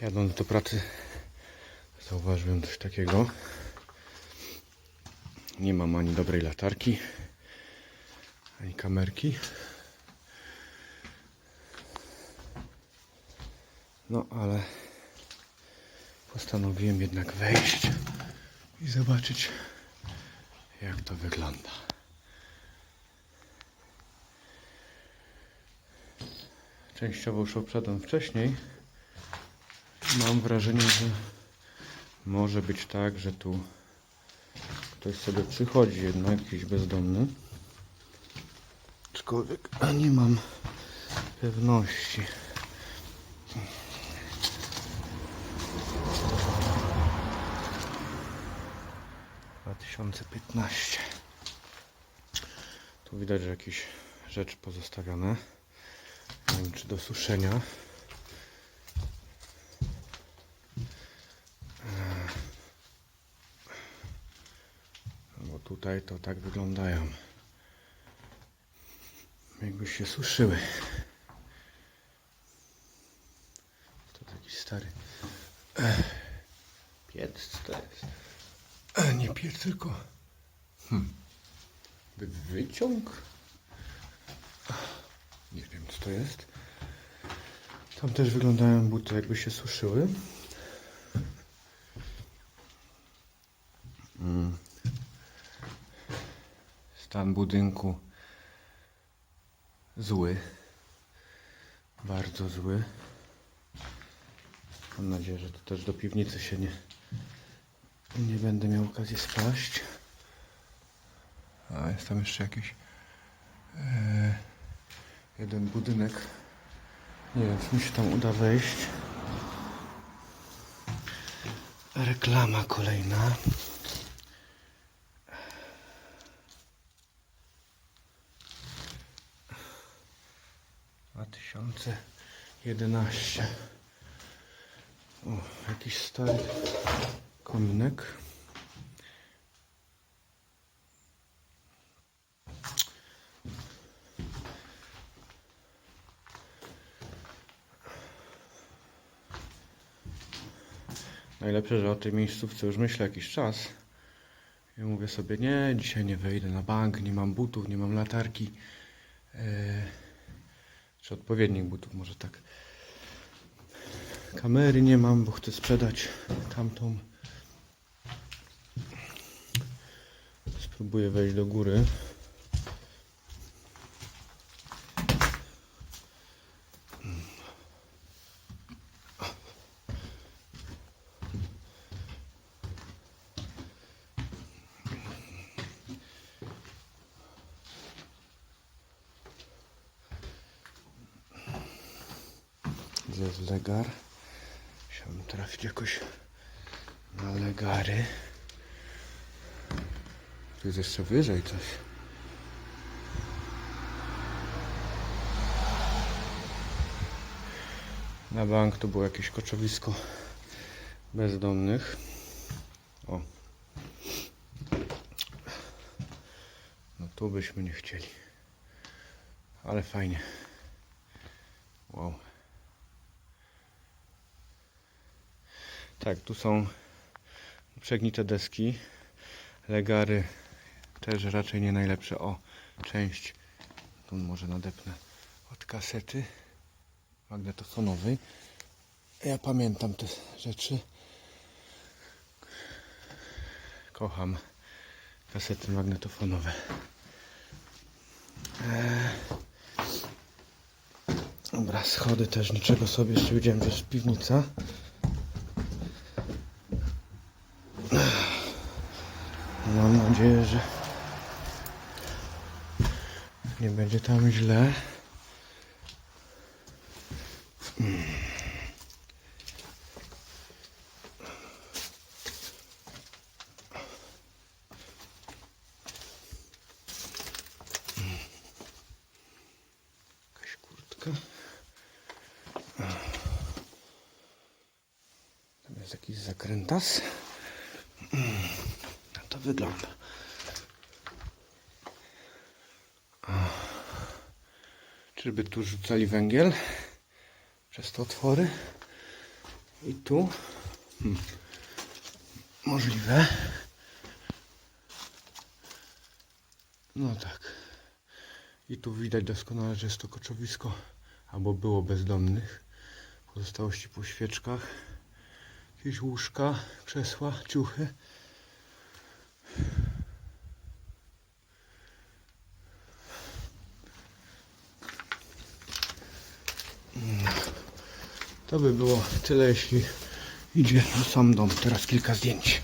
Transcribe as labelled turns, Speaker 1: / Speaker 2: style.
Speaker 1: Jadąc do pracy zauważyłem coś takiego. Nie mam ani dobrej latarki, ani kamerki. No ale postanowiłem jednak wejść i zobaczyć jak to wygląda. Częściowo już obszedłem wcześniej. Mam wrażenie, że może być tak, że tu ktoś sobie przychodzi jednak, jakiś bezdomny. Aczkolwiek nie mam pewności. Dwa tysiące piętnaście. Tu widać, że jakieś rzeczy pozostawione. Nie wiem, czy do suszenia. Bo tutaj to tak wyglądają. Jakby się suszyły. To jakiś stary eh, piec co to jest. E, Nie piec, tylko hmm. Wy- wyciąg. Nie wiem co to jest. Tam też wyglądają buty jakby się suszyły. Mm. Stan budynku zły. Bardzo zły. Mam nadzieję, że to też do piwnicy się nie, nie będę miał okazji spaść. A jest tam jeszcze jakiś e, jeden budynek. Nie wiem, czy mi się tam uda wejść. Reklama kolejna. Dwa tysiące jedenaście. O, jakiś stary kominek. Najlepsze, że o tej miejscówce już myślę jakiś czas. I mówię sobie, nie, dzisiaj nie wejdę na bank, nie mam butów, nie mam latarki. E, czy odpowiednich butów, może tak. Kamery nie mam, bo chcę sprzedać tamtą. Spróbuję wejść do góry. Jest legar? Chciałbym trafić jakoś na legary. Tu jest jeszcze wyżej coś. Na bank to było jakieś koczowisko bezdomnych. O. No tu byśmy nie chcieli. Ale fajnie. Wow. Tak, tu są przegnite deski. Legary też raczej nie najlepsze. O, część tu może nadepnę od kasety magnetofonowej. Ja pamiętam te rzeczy. Kocham kasety magnetofonowe. Eee. Dobra, schody też niczego sobie. Jeszcze widziałem, że jest piwnica. Mam nadzieję, że nie będzie tam źle. Jakaś kurtka. Tam jest jakiś zakrętas. To wygląda. Czyżby tu rzucali węgiel przez te otwory? I tu. Hmm. Możliwe. No tak. I tu widać doskonale, że jest to koczowisko, albo było bezdomnych. Pozostałości po świeczkach. Jakieś łóżka, krzesła, ciuchy. To by było tyle, jeśli idzie na sam dom. Teraz kilka zdjęć.